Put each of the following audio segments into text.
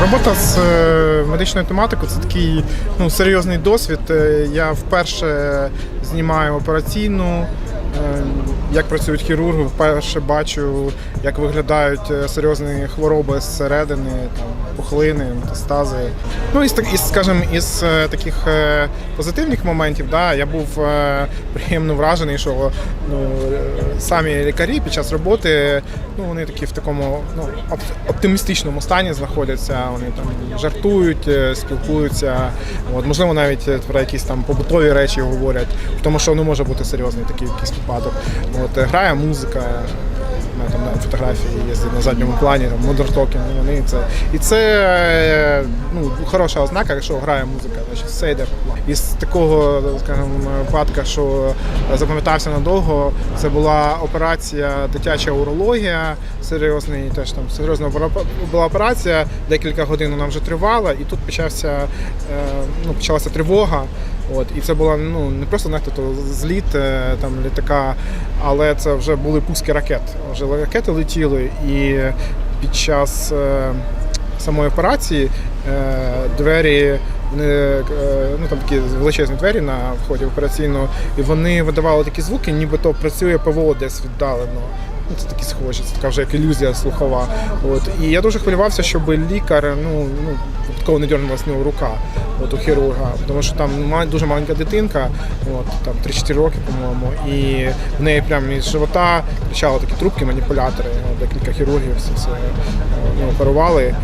Робота з е, медичною тематикою це такий ну, серйозний досвід. Е, Я вперше знімаю операційну, е, як працюють хірурги, вперше бачу, як виглядають серйозні хвороби зсередини, там, пухлини, метастази. Ну, так- із, скажімо, із е, таких е, позитивних моментів, да, я був е, приємно вражений, що ну, самі лікарі під час роботи ну, вони такі в такому ну, оп- оптимістичному стані знаходяться, вони там жартують, спілкуються. От, можливо, навіть про якісь там побутові речі говорять, тому що ну, може бути серйозний такий якийсь випадок. От, грає музика. Мене там навіть фотографії є на задньому плані, там Talking, ну, вони це. І це е, ну, хороша ознака, якщо грає музика, значить все йде по плану. Із такого, скажімо, випадка, що запам'ятався надовго, це була операція дитяча урологія, серйозний теж там серйозна була операція, декілька годин вона вже тривала, і тут почався, е, ну, почалася тривога. От, і це була ну, не просто знаєте, то зліт е, там, літака, але це вже були пуски ракет. Вже ракети летіли, і під час е, самої операції е, двері, вони, ну там такі величезні двері на вході в операційну, і вони видавали такі звуки, нібито працює ПВО десь віддалено. Ну, це такі схожі, це така вже як ілюзія слухова. От. І я дуже хвилювався, щоб лікар ну, ну, випадково не дернулася нього рука от, у хірурга, тому що там дуже маленька дитинка, от, там 3-4 роки, по-моєму, і в неї прямо із живота кричали такі трубки, маніпулятори, декілька хірургів все це ну, оперували.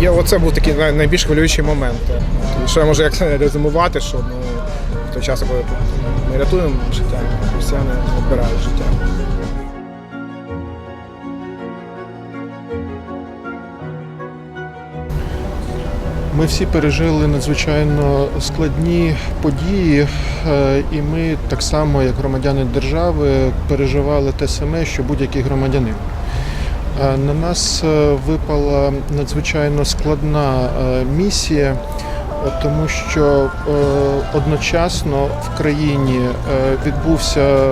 І оце був такий найбільш хвилюючий момент. Що я можу як резюмувати, що ну, в той час, ми рятуємо життя, росіяни відбирають життя. Ми всі пережили надзвичайно складні події, е, і ми так само, як громадяни держави, переживали те саме, що будь-який громадянин. Е, На нас е, випала надзвичайно складна е, місія, тому що одночасно в країні відбувся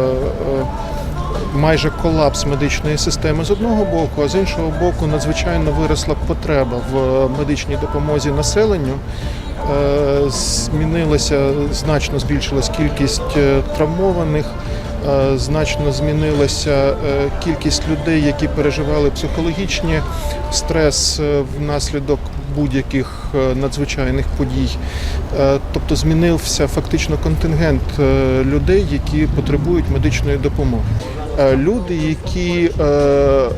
майже колапс медичної системи з одного боку, а з іншого боку, надзвичайно виросла потреба в медичній допомозі населенню. Змінилася значно збільшилась кількість травмованих, значно змінилася е, кількість людей, які переживали психологічні стрес е, внаслідок будь-яких е, надзвичайних подій. Е, Тобто змінився фактично контингент е, людей, які потребують медичної допомоги. Е, Люди, які е,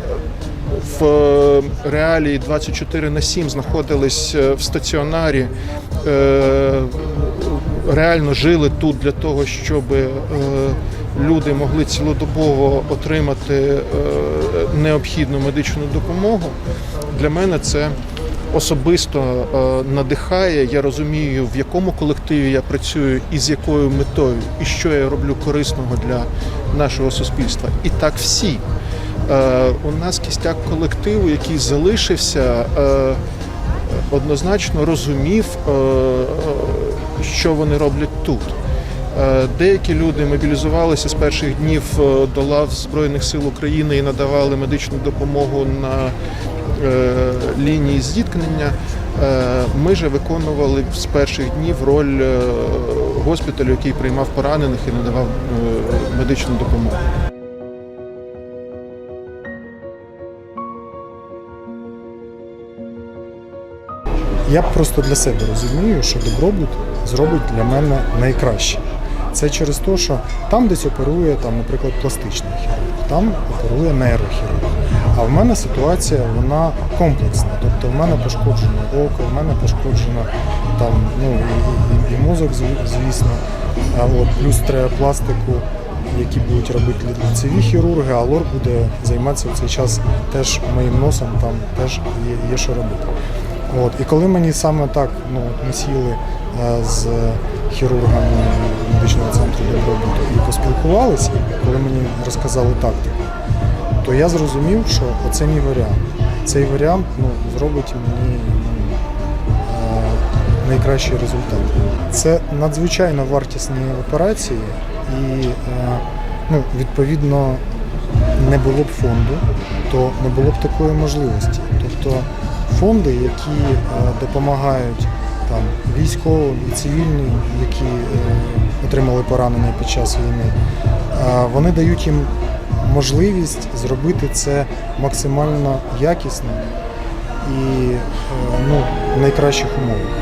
в реалії 24 на 7 знаходились е, в стаціонарі, е, реально жили тут для того, щоб е, люди могли цілодобово отримати е, необхідну медичну допомогу. Для мене це особисто е, надихає. Я розумію, в якому колективі я працюю і з якою метою, і що я роблю корисного для нашого суспільства. І так всі. Е, У нас кістяк колективу, який залишився, однозначно розумів, що вони роблять тут. Е, Деякі люди мобілізувалися з перших днів е, до лав Збройних сил України і надавали медичну допомогу на е, лінії зіткнення. Ми же виконували з перших днів роль госпіталю, який приймав поранених і надавав медичну допомогу. Я просто для себе розумію, що добробут зробить для мене найкраще. Це через те, що там десь оперує, там, наприклад, пластичний хірург, там оперує нейрохірург. А в мене ситуація вона комплексна. Тобто в мене пошкоджено око, в мене пошкоджено там, ну, і, і, і мозок, звісно. А от, плюс треба пластику, які будуть робити лицеві хірурги, а лор буде займатися в цей час теж моїм носом, там теж є, є що робити. От, і коли мені саме так ну, ми сіли е, з хірургами медичного центру добробуту і поспілкувалися, коли мені розказали тактику, то я зрозумів, що оце мій варіант. Цей варіант ну, зробить мені ну, е, найкращий результат. Це надзвичайно вартісні операції, і е, ну, відповідно не було б фонду, то не було б такої можливості. Тобто фонди, які е, допомагають там військовим і цивільним, які е, отримали поранення під час війни, вони дають їм можливість зробити це максимально якісно і е, ну, в найкращих умовах.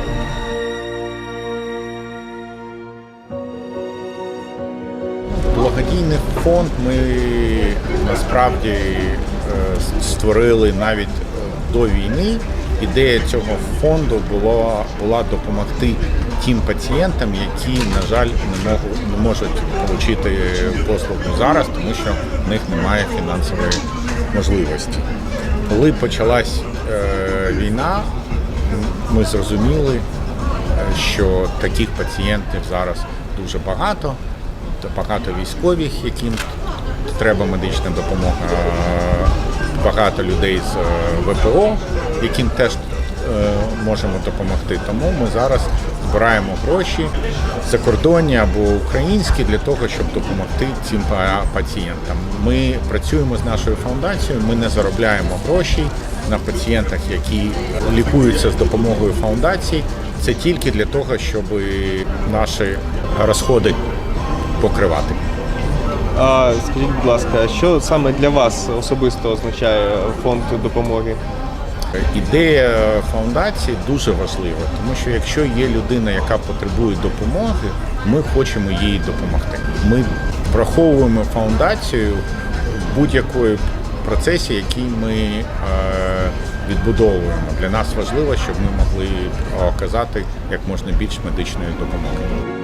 Благодійний фонд ми насправді е, створили навіть до війни. Ідея цього фонду була, була допомогти тим пацієнтам, які, на жаль, не можуть, не можуть отримати послугу зараз, тому що в них немає фінансової можливості. Коли почалась е, війна, ми зрозуміли, е, що таких пацієнтів зараз дуже багато. Багато військових, яким треба медична допомога, багато людей з е, ВПО, яким теж е, можемо допомогти. Тому ми зараз збираємо гроші закордонні або українські для того, щоб допомогти цим пацієнтам. Ми працюємо з нашою фундацією, ми не заробляємо гроші на пацієнтах, які лікуються з допомогою фундації. Це тільки для того, щоб наші розходи покривати. А скажіть, будь ласка, що саме для вас особисто означає фонд допомоги? Ідея фундації дуже важлива, тому що якщо є людина, яка потребує допомоги, ми хочемо їй допомогти. Ми враховуємо фундацію в будь-якої процесі, який ми е, відбудовуємо. Для нас важливо, щоб ми могли оказати як можна більш медичної допомоги.